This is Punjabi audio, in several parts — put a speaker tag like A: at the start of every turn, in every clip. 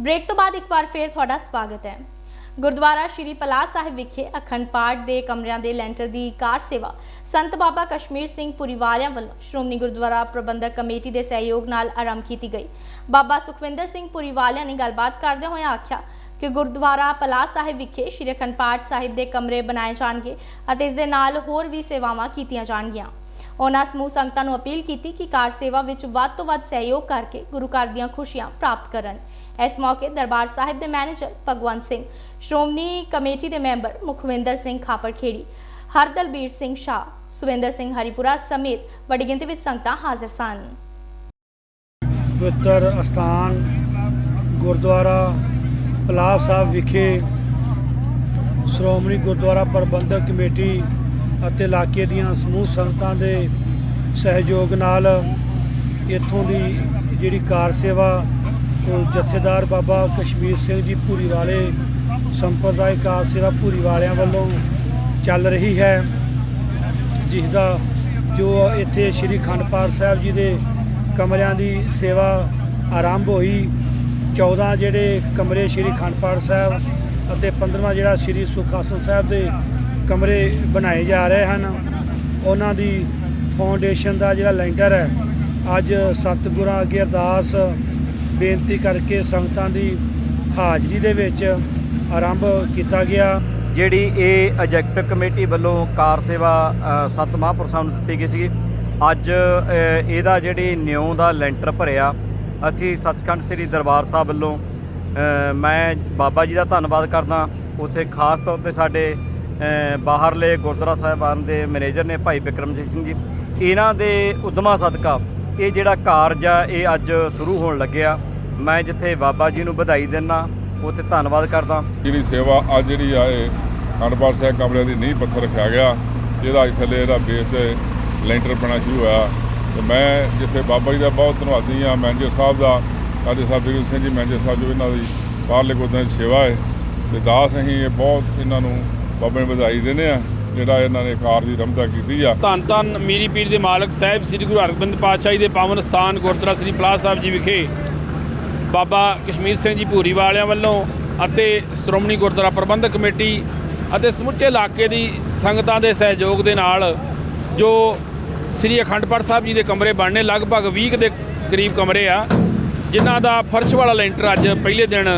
A: ਬ੍ਰੇਕ ਤੋਂ ਬਾਅਦ ਇੱਕ ਵਾਰ ਫੇਰ ਤੁਹਾਡਾ ਸਵਾਗਤ ਹੈ। ਗੁਰਦੁਆਰਾ ਸ਼੍ਰੀ ਪਲਾਸ ਸਾਹਿਬ ਵਿਖੇ ਅਖੰਡ ਪਾਠ ਦੇ ਕਮਰਿਆਂ ਦੇ ਲੈਂਟਰ ਦੀ ਕਾਰ ਸੇਵਾ ਸੰਤ ਬਾਬਾ ਕਸ਼ਮੀਰ ਸਿੰਘ ਪੁਰੀ ਵਾਲਿਆਂ ਵੱਲੋਂ ਸ਼੍ਰੋਮਣੀ ਗੁਰਦੁਆਰਾ ਪ੍ਰਬੰਧਕ ਕਮੇਟੀ ਦੇ ਸਹਿਯੋਗ ਨਾਲ ਆਰੰਭ ਕੀਤੀ ਗਈ। ਬਾਬਾ ਸੁਖਵਿੰਦਰ ਸਿੰਘ ਪੁਰੀ ਵਾਲਿਆਂ ਨੇ ਗੱਲਬਾਤ ਕਰਦੇ ਹੋਏ ਆਖਿਆ ਕਿ ਗੁਰਦੁਆਰਾ ਪਲਾਸ ਸਾਹਿਬ ਵਿਖੇ ਸ਼੍ਰੀ ਅਖੰਡ ਪਾਠ ਸਾਹਿਬ ਦੇ ਕਮਰੇ ਬਣਾਏ ਜਾਣਗੇ ਅਤੇ ਇਸ ਦੇ ਨਾਲ ਹੋਰ ਵੀ ਸੇਵਾਵਾਂ ਕੀਤੀਆਂ ਜਾਣਗੀਆਂ। ਉਹਨਾਂ ਸਮੂਹ ਸੰਗਤਾਂ ਨੂੰ ਅਪੀਲ ਕੀਤੀ ਕਿ ਕਾਰ ਸੇਵਾ ਵਿੱਚ ਵੱਧ ਤੋਂ ਵੱਧ ਸਹਿਯੋਗ ਕਰਕੇ ਗੁਰੂ ਘਰ ਦੀਆਂ ਖੁਸ਼ੀਆਂ ਪ੍ਰਾਪਤ ਕਰਨ। ਇਸ ਮੌਕੇ ਦਰਬਾਰ ਸਾਹਿਬ ਦੇ ਮੈਨੇਜਰ ਭਗਵੰਤ ਸਿੰਘ, ਸ਼੍ਰੋਮਣੀ ਕਮੇਟੀ ਦੇ ਮੈਂਬਰ ਮੁਖਵਿੰਦਰ ਸਿੰਘ ਖਾਪਰਖੇੜੀ, ਹਰਦਲਬੀਰ ਸਿੰਘ ਸ਼ਾਹ, ਸੁਵਿੰਦਰ ਸਿੰਘ ਹਰੀਪੁਰਾ ਸਮੇਤ ਵੱਡੀ ਗਿਣਤੀ ਵਿੱਚ ਸੰਗਤਾਂ ਹਾਜ਼ਰ ਸਨ।
B: ਪਵਿੱਤਰ ਅਸਥਾਨ ਗੁਰਦੁਆਰਾ ਪਲਾਸ ਸਾਹਿਬ ਵਿਖੇ ਸ਼੍ਰੋਮਣੀ ਗੁਰਦੁਆਰਾ ਪ੍ਰਬੰਧਕ ਕਮੇਟੀ ਅਤੇ ਇਲਾਕੇ ਦੀਆਂ ਸਮੂਹ ਸੰਗਤਾਂ ਦੇ ਸਹਿਯੋਗ ਨਾਲ ਇੱਥੋਂ ਦੀ ਜਿਹੜੀ ਕਾਰ ਸੇਵਾ ਉਹ ਜਥੇਦਾਰ ਬਾਬਾ ਕਸ਼ਮੀਰ ਸਿੰਘ ਜੀ ਭੂਰੀ ਵਾਲੇ ਸੰਪਰਦਾਇਕ ਕਾਰ ਸੇਵਾ ਭੂਰੀ ਵਾਲਿਆਂ ਵੱਲੋਂ ਚੱਲ ਰਹੀ ਹੈ ਜਿਸ ਦਾ ਜੋ ਇੱਥੇ ਸ੍ਰੀ ਖੰਡ ਪਾਠ ਸਾਹਿਬ ਜੀ ਦੇ ਕਮਰਿਆਂ ਦੀ ਸੇਵਾ ਆਰੰਭ ਹੋਈ। 14 ਜਿਹੜੇ ਕਮਰੇ ਸ੍ਰੀ ਖੰਡ ਪਾਠ ਸਾਹਿਬ ਅਤੇ 15ਵਾਂ ਜਿਹੜਾ ਸ੍ਰੀ ਸੁਖਾਸਨ ਸਾਹਿਬ ਦੇ ਕਮਰੇ ਬਣਾਏ ਜਾ ਰਹੇ ਹਨ। ਉਹਨਾਂ ਦੀ ਫਾਊਂਡੇਸ਼ਨ ਦਾ ਜਿਹੜਾ ਲੈਂਟਰ ਹੈ ਅੱਜ ਸਤਿਗੁਰਾਂ ਅੱਗੇ ਅਰਦਾਸ ਬੇਨਤੀ ਕਰਕੇ ਸੰਗਤਾਂ ਦੀ ਹਾਜ਼ਰੀ ਦੇ ਵਿੱਚ ਆਰੰਭ ਕੀਤਾ ਗਿਆ।
C: ਜਿਹੜੀ ਇਹ ਐਜੈਕਟ ਕਮੇਟੀ ਵੱਲੋਂ ਕਾਰ ਸੇਵਾ ਅ, ਮਹਾਂਪੁਰਸ਼ਾਂ ਨੂੰ ਦਿੱਤੀ ਗਈ ਸੀ ਅੱਜ ਇਹਦਾ ਜਿਹੜੀ ਨਿਉ ਦਾ ਲੈਂਟਰ ਭਰਿਆ ਅਸੀਂ ਸੱਚਖੰਡ ਸ੍ਰੀ ਦਰਬਾਰ ਸਾਹਿਬ ਵੱਲੋਂ ਮੈਂ ਬਾਬਾ ਜੀ ਦਾ ਧੰਨਵਾਦ ਕਰਦਾ। ਉੱਥੇ ਖਾਸ ਤੌਰ ਤੇ ਸਾਡੇ ਬਾਹਰਲੇ ਗੁਰਦੁਆਰਾ ਸਾਹਿਬਾਨ ਦੇ ਮੈਨੇਜਰ ਨੇ ਭਾਈ ਬਿਕਰਮਜੀਤ ਸਿੰਘ ਜੀ। ਇਹਨਾਂ ਦੇ ਉਦਮਾ ਸਦਕਾ ਇਹ ਜਿਹੜਾ ਕਾਰਜ ਆ, ਇਹ ਅੱਜ ਸ਼ੁਰੂ ਹੋਣ ਲੱਗਿਆ। ਮੈਂ ਜਿੱਥੇ ਬਾਬਾ ਜੀ ਨੂੰ ਵਧਾਈ ਦਿੰਦਾ ਉੱਥੇ ਧੰਨਵਾਦ ਕਰਦਾ।
D: ਜਿਹੜੀ ਸੇਵਾ ਅੱਜ ਜਿਹੜੀ ਆ, ਇਹ ਅਨਪੜ੍ਹ ਸਾਹਿਬ ਕਮਰੇ ਦੀ ਨੀਂਹ ਪੱਥਰ ਰੱਖਿਆ ਗਿਆ। ਇਹਦਾ ਅੱਜ ਥੱਲੇ ਇਹਦਾ ਬੇਸ ਤੇ ਲੈਂਟਰ ਪੈਣਾ ਸ਼ੁਰੂ ਹੋਇਆ। ਤੇ ਮੈਂ ਜਿੱਥੇ ਬਾਬਾ ਜੀ ਦਾ ਬਹੁਤ ਧੰਨਵਾਦੀ ਆ, ਮੈਨੇਜਰ ਸਾਹਿਬ ਦਾ, ਸਾਡੇ ਸਾਹਿਬ ਬਿਰੂ ਸਿੰਘ ਜੀ, ਮੈਨੇਜਰ ਸਾਹਿਬ ਜੋ ਇਹਨਾਂ ਦੀ ਬਾਹਰਲੇ ਗੁਰਦੁਆਰੇ ਦੀ ਸੇਵਾ ਹੈ। ਤੇ ਦਾਸ ਅਸੀਂ ਇਹ ਬਹੁਤ ਇਹਨਾਂ ਨੂੰ ਬਾਬੇ ਨੂੰ ਵਧਾਈ ਦਿੰਦੇ ਆ, ਜਿਹੜਾ ਇਹਨਾਂ ਨੇ ਕਾਰ ਦੀ ਰਮਤਾ ਕੀਤੀ ਆ।
E: ਧੰਨ ਧੰਨ ਮੀਰੀ ਪੀਰ ਦੇ ਮਾਲਕ ਸਾਹਿਬ, ਸ੍ਰੀ ਗੁਰੂ ਹਰਗੋਬਿੰਦ ਪਾਤਸ਼ਾਹ ਜੀ ਦੇ ਪਾਵਨ ਸਥਾਨ, ਗੁਰਦੁਆਰਾ ਸ੍ਰੀ ਪਲਾਸ ਸਾਹਿਬ ਜੀ ਵਿਖੇ। ਬਾਬਾ ਕਸ਼ਮੀਰ ਸਿੰਘ ਜੀ ਭੂਰੀ ਵਾਲਿਆਂ ਵੱਲੋਂ ਅਤੇ ਸ਼੍ਰੋਮਣੀ ਗੁਰਦੁਆਰਾ ਪ੍ਰਬੰਧਕ ਕਮੇਟੀ ਅਤੇ ਸਮੁੱਚੇ ਇਲਾਕੇ ਦੀ ਸੰਗਤਾਂ ਦੇ ਸਹਿਯੋਗ ਦੇ ਨਾਲ ਜੋ ਸ੍ਰੀ ਅਖੰਡ ਪਾਠ ਸਾਹਿਬ ਜੀ ਦੇ ਕਮਰੇ ਬਣਨੇ, ਲਗਭਗ 20 ਕੁ ਦੇ ਕਰੀਬ ਕਮਰੇ ਆ, ਜਿਨ੍ਹਾਂ ਦਾ ਫਰਸ਼ ਵਾਲਾ ਲੈਂਟਰ ਅੱਜ ਪਹਿਲੇ ਦਿਨ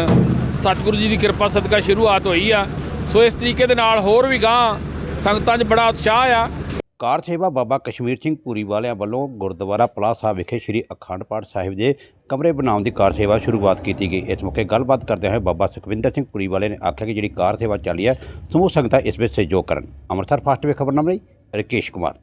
E: ਸਤਿਗੁਰੂ ਜੀ ਦੀ ਕਿਰਪਾ ਸਦਕਾ ਸ਼ੁਰੂਆਤ ਹੋਈ ਆ। ਸੋ ਇਸ ਤਰੀਕੇ ਦੇ ਨਾਲ ਹੋਰ ਵੀ ਗਾਂ ਸੰਗਤਾਂ 'ਚ ਬੜਾ ਉਤਸ਼ਾਹ ਆ।
F: ਕਾਰ ਸੇਵਾ ਬਾਬਾ ਕਸ਼ਮੀਰ ਸਿੰਘ ਪੂਰੀ ਵਾਲਿਆਂ ਵੱਲੋਂ ਗੁਰਦੁਆਰਾ ਪਲਾਸ ਸਾਹਿਬ ਵਿਖੇ ਸ੍ਰੀ ਅਖੰਡ ਪਾਠ ਸਾਹਿਬ ਦੇ ਕਮਰੇ ਬਣਾਉਣ ਦੀ ਕਾਰ ਸੇਵਾ ਸ਼ੁਰੂਆਤ ਕੀਤੀ ਗਈ। ਇਸ ਮੌਕੇ ਗੱਲਬਾਤ ਕਰਦੇ ਹੋਏ ਬਾਬਾ ਸੁਖਵਿੰਦਰ ਸਿੰਘ ਪੂਰੀ ਵਾਲੇ ਨੇ ਆਖਿਆ ਕਿ ਜਿਹੜੀ ਕਾਰ ਸੇਵਾ ਚੱਲੀ ਹੈ, ਸਮੂਹ ਸੰਗਤਾਂ ਇਸ ਵਿੱਚ ਸਹਿਯੋਗ ਕਰਨ। ਅੰਮ੍ਰਿਤਸਰ ਫਾਸਟ ਵੇ ਖਬਰਨਾਮਾ ਲਈ ਰਕੇਸ਼ ਕੁਮਾਰ।